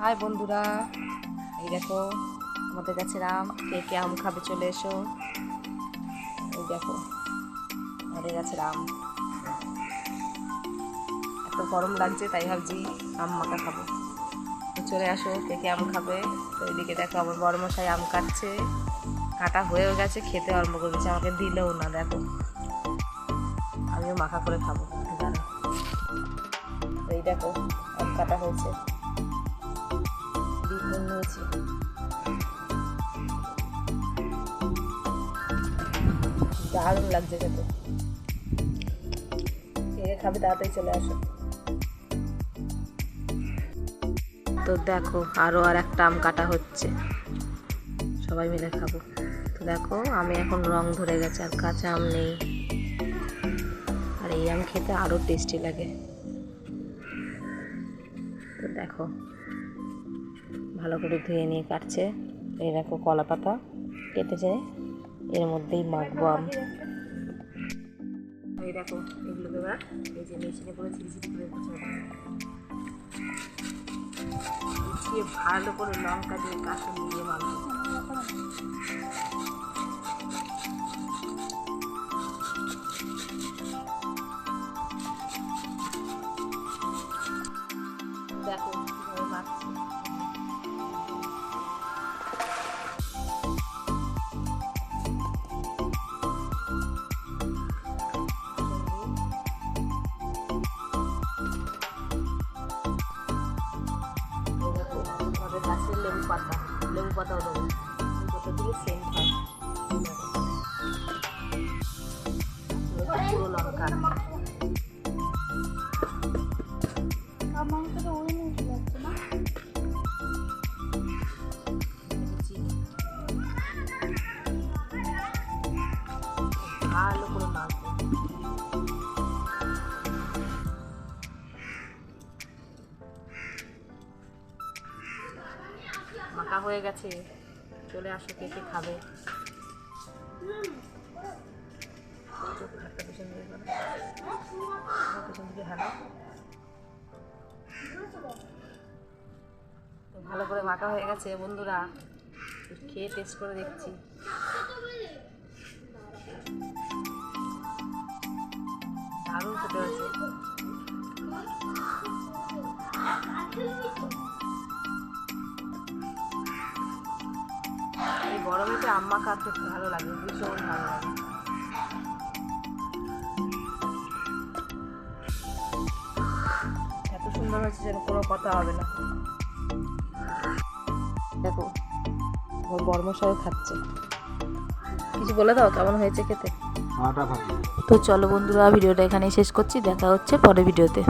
High বন্ধুরা, এই দেখো, আমাদের কাছে আম কে কে আম খাবে চলে এসো। এই দেখো, আমাদের কাছে আম এত গরম লাগছে, তাই ভাবছি আম মাখা খাব। চলে আসো, কে কে আম খাবে। তো এদিকে দেখো, আমার বড় মশাই আম কাটছে। কাটা হয়েও গেছে, খেতে আরম্ভ করেছে, আমাকে দিলেও না, দেখো। আমিও মাখা করে খাব এই দেখো, আম কাটা হয়েছে। দারুণ লাগছে খেতে। কে খাবে, তাড়াতাড়ি চলে আসো। তো দেখো আরও আর একটা আম কাটা হচ্ছে। সবাই মিলে খাব। তো দেখো, আমি এখন রং ধরে গেছে, আর কাঁচা আম নেই। আর এই আম খেতে আরও টেস্টি লাগে। তো দেখো। ভালো করে ধুয়ে নিয়ে কাটছে। এই দেখো কলা পাতা কেটেছে। এর মধ্যেই মাখবো আম। এই দেখো এগুলো এবার এই যে মেশিনে করে ছিটি করে ভালো করে লঙ্কা দিয়ে কাঁচা দিয়ে মাখবো। লেবু পাতা লেবু পাতাও দেবো পাতা দিয়ে সেন্ট হয়। পুরো লঙ্কা। ভালো করে মাখবো মাখা হয়ে গেছে। চলে আসো, কে কে খাবে? ভালো করে মাখা হয়ে গেছে, বন্ধুরা। খেয়ে টেস্ট করে দেখছি। দারুণ খেতে হয়েছে। গরমেতে আম্মা কাপ খেতে ভালো লাগে ভীষণ ভালো লাগে। এত সুন্দর হয়েছে যেন কোনো কথা হবে না। দেখো ওর বর্মশাও খাচ্ছে। কিছু বলে দাও কেমন হয়েছে খেতে? তো চলো বন্ধুরা ভিডিওটা এখানেই শেষ করছি দেখা হচ্ছে পরে ভিডিওতে।